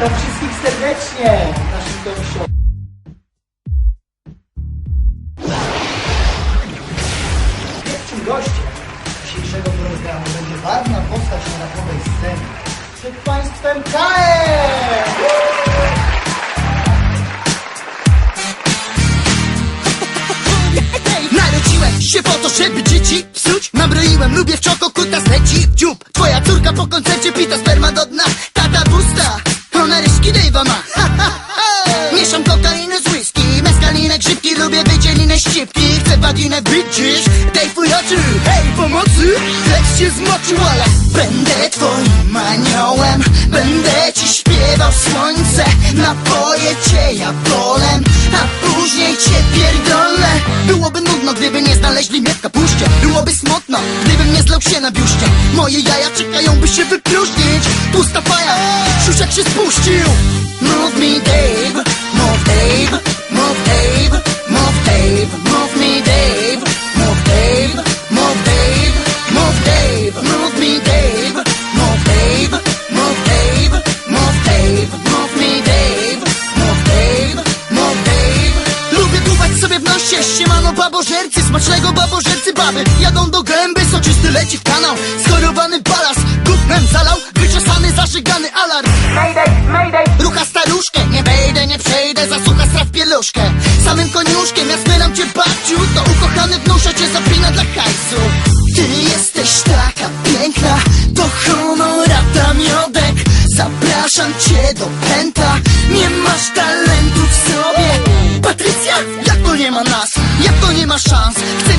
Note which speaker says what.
Speaker 1: Witam wszystkich serdecznie w naszym show. Pierwszym gościem dzisiejszego programu będzie ważna postać na rapowej scenie. Przed Państwem KM!
Speaker 2: Narodziłem się po to, żeby dzieci psuć Nabroiłem, lubię w czoko, kuta zleci w dziób Twoja córka po koncercie pita sperma do dna waginę widzisz? Daj twój oczu, hej pomocy! Lecz się zmoczył, ale będę twoim aniołem. Będę ci śpiewał słońce. Napoję cię ja bolem A później cię pierdolę. Byłoby nudno, gdyby nie znaleźli mnie w kapuście. Byłoby smutno, gdybym nie zlał się na biuście. Moje jaja czekają, by się wypróżnić. Pusta faja, siusiak się spuścił. Move me Dave, babożercy, smacznego babożercy baby. Jadą do gęby, soczysty leci w kanał. Schorowany balas, gutnem zalał Wyczesany, zażygany alarm. Mayday, mayday. Rucha staruszkę, nie wejdę, nie przejdę Zasucha straf pieluszkę. Samym koniuszkiem, ja spylam cię babciu To ukochany wnusze cię zapina dla hajsu. Ty jesteś taka piękna Do honorata miodek. Zapraszam cię do pęta Nie masz talentu w sobie. Patrycja, jak to nie ma nas? Jak to nie ma szans? Chcę mieć